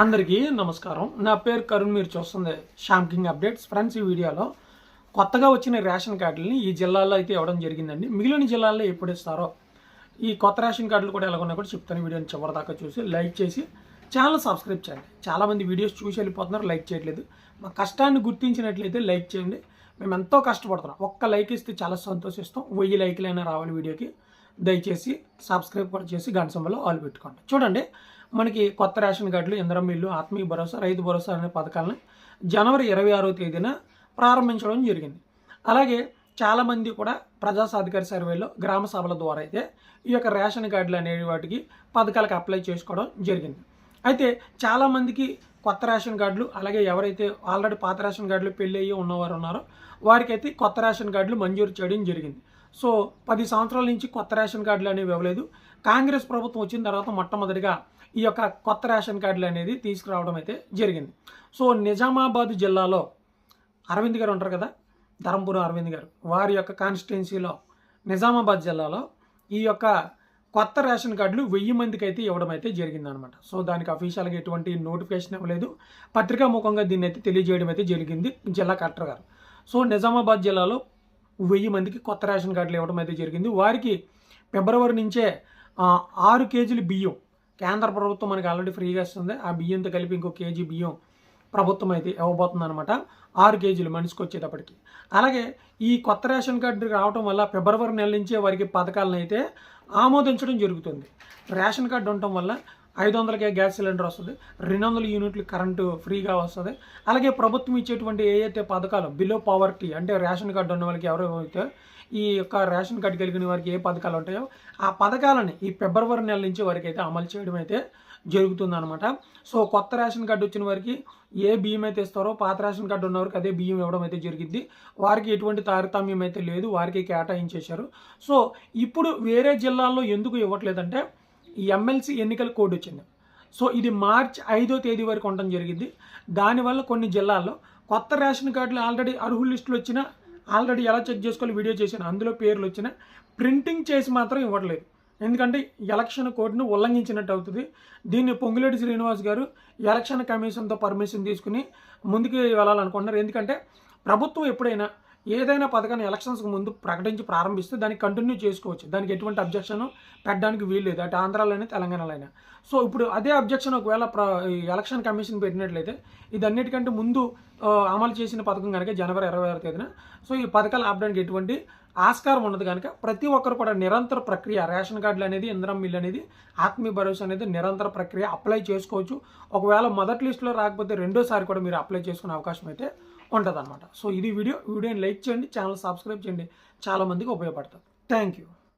అందరికీ నమస్కారం. నా పేరు కరుణ్ మీరు చూస్తుంది శ్యామ్ కింగ్ అప్డేట్స్. ఫ్రెండ్స్ ఈ వీడియోలో కొత్తగా వచ్చిన రేషన్ కార్డులని ఈ జిల్లాలో అయితే ఇవ్వడం జరిగిందండి. మిగిలిన జిల్లాల్లో ఎప్పుడు ఇస్తారో ఈ కొత్త రేషన్ కార్డులు కూడా ఎలాగొన్నా కూడా చెప్తాను. వీడియోని చివరిదాకా చూసి లైక్ చేసి ఛానల్ సబ్స్క్రైబ్ చేయండి. చాలామంది వీడియోస్ చూసి వెళ్ళిపోతున్నారు లైక్ చేయట్లేదు. మా కష్టాన్ని గుర్తించినట్లయితే లైక్ చేయండి. మేము ఎంతో కష్టపడుతున్నాం. ఒక్క లైక్ ఇస్తే చాలా సంతోషిస్తాం. వెయ్యి లైక్లైనా రావాలి వీడియోకి. దయచేసి సబ్స్క్రైబ్ కూడా చేసి గంట సంబలో ఆల్ పెట్టుకోండి. చూడండి మనకి కొత్త రేషన్ కార్డులు ఇంద్రం ఇల్లు ఆత్మీయ భరోసా రైతు భరోసా అనే పథకాలను జనవరి ఇరవై ఆరో తేదీన ప్రారంభించడం జరిగింది. అలాగే చాలామంది కూడా ప్రజా సాధికార సర్వేలో గ్రామ సభల ద్వారా అయితే ఈ యొక్క రేషన్ కార్డులు అనే వాటికి పథకాలకు అప్లై చేసుకోవడం జరిగింది. అయితే చాలామందికి కొత్త రేషన్ కార్డులు అలాగే ఎవరైతే ఆల్రెడీ పాత రేషన్ కార్డులు పెళ్ళి అయ్యి ఉన్నవారు ఉన్నారో వారికైతే కొత్త రేషన్ కార్డులు మంజూరు చేయడం జరిగింది. సో పది సంవత్సరాల నుంచి కొత్త రేషన్ కార్డులు అనేవి ఇవ్వలేదు. కాంగ్రెస్ ప్రభుత్వం వచ్చిన తర్వాత మొట్టమొదటిగా ఈ యొక్క కొత్త రేషన్ కార్డులు అనేది తీసుకురావడం అయితే జరిగింది. సో నిజామాబాద్ జిల్లాలో అరవింద్ గారు ఉంటారు కదా ధరంపురం అరవింద్ గారు వారి యొక్క కాన్స్టిట్యున్సీలో నిజామాబాద్ జిల్లాలో ఈ యొక్క కొత్త రేషన్ కార్డులు వెయ్యి మందికి అయితే ఇవ్వడం అయితే జరిగిందనమాట. సో దానికి అఫీషియల్గా ఎటువంటి నోటిఫికేషన్ ఇవ్వలేదు. పత్రికా ముఖంగా దీన్ని అయితే తెలియజేయడం అయితే జరిగింది జిల్లా కలెక్టర్ గారు. సో నిజామాబాద్ జిల్లాలో వెయ్యి మందికి కొత్త రేషన్ కార్డులు ఇవ్వడం అయితే జరిగింది. వారికి ఫిబ్రవరి నుంచే ఆరు కేజీలు బియ్యం కేంద్ర ప్రభుత్వం మనకి ఆల్రెడీ ఫ్రీగా ఇస్తుంది. ఆ బియ్యంతో కలిపి ఇంకో కేజీ బియ్యం ప్రభుత్వం అయితే ఇవ్వబోతుంది అనమాట ఆరు కేజీలు మనిషికి వచ్చేటప్పటికి. అలాగే ఈ కొత్త రేషన్ కార్డు రావడం వల్ల ఫిబ్రవరి నెల నుంచే వారికి పథకాలను అయితే ఆమోదించడం జరుగుతుంది. రేషన్ కార్డు ఉండటం వల్ల ఐదు వందలకే గ్యాస్ సిలిండర్ వస్తుంది. రెండు వందల యూనిట్లు కరెంటు ఫ్రీగా వస్తుంది. అలాగే ప్రభుత్వం ఇచ్చేటువంటి ఏ అయితే పథకాలు బిలో పవర్టీ అంటే రేషన్ కార్డు ఉన్న వాళ్ళకి ఎవరైతే ఈ యొక్క రేషన్ కార్డు కలిగిన వారికి ఏ పథకాలు ఉంటాయో ఆ పథకాలని ఈ ఫిబ్రవరి నెల నుంచి వారికి అయితే అమలు చేయడం అయితే జరుగుతుందన్నమాట. సో కొత్త రేషన్ కార్డు వచ్చిన వారికి ఏ బియ్యం అయితే ఇస్తారో పాత రేషన్ కార్డు ఉన్న వారికి అదే బియ్యం ఇవ్వడం అయితే జరిగింది. వారికి ఎటువంటి తారతమ్యం అయితే లేదు వారికి కేటాయించేశారు. సో ఇప్పుడు వేరే జిల్లాల్లో ఎందుకు ఇవ్వట్లేదంటే ఈ ఎమ్మెల్సీ ఎన్నికల కోడ్ వచ్చింది. సో ఇది మార్చ్ ఐదో తేదీ వరకు ఉండడం జరిగింది. దానివల్ల కొన్ని జిల్లాల్లో కొత్త రేషన్ కార్డులు ఆల్రెడీ అర్హుల లిస్టులు వచ్చిన ఆల్రెడీ ఎలా చెక్ చేసుకోవాలి వీడియో చేశాను అందులో పేర్లు వచ్చిన ప్రింటింగ్ చేసి మాత్రం ఇవ్వట్లేదు. ఎందుకంటే ఎలక్షన్ కోడ్ను ఉల్లంఘించినట్టు అవుతుంది. దీన్ని పొంగులేటి శ్రీనివాస్ గారు ఎలక్షన్ కమిషన్తో పర్మిషన్ తీసుకుని ముందుకు వెళ్ళాలనుకుంటున్నారు. ఎందుకంటే ప్రభుత్వం ఎప్పుడైనా ఏదైనా పథకాన్ని ఎలక్షన్స్కి ముందు ప్రకటించి ప్రారంభిస్తే దాన్ని కంటిన్యూ చేసుకోవచ్చు. దానికి ఎటువంటి అబ్జెక్షన్ పెట్టడానికి వీల్లేదు అటు ఆంధ్రాలోనే తెలంగాణలోనే సో ఇప్పుడు అదే అబ్జెక్షన్ ఒకవేళ ప్ర ఎలక్షన్ కమిషన్ పెట్టినట్లయితే ఇది అన్నిటికంటే ముందు అమలు చేసిన పథకం కనుక జనవరి ఇరవై ఆరు తేదీన. సో ఈ పథకాలు ఆపడానికి ఎటువంటి ఆస్కారం ఉన్నది కనుక ప్రతి ఒక్కరు కూడా నిరంతర ప్రక్రియ రేషన్ కార్డులు అనేది ఇంద్రం మిల్ అనేది ఆత్మీయ భరోసా అనేది నిరంతర ప్రక్రియ అప్లై చేసుకోవచ్చు. ఒకవేళ మొదటి లిస్టులో రాకపోతే రెండోసారి కూడా మీరు అప్లై చేసుకునే అవకాశం అయితే ఉంటుంది సో ఇది వీడియో. వీడియోని లైక్ చేయండి ఛానల్ సబ్స్క్రైబ్ చేయండి. చాలామందికి ఉపయోగపడుతుంది. Thank you.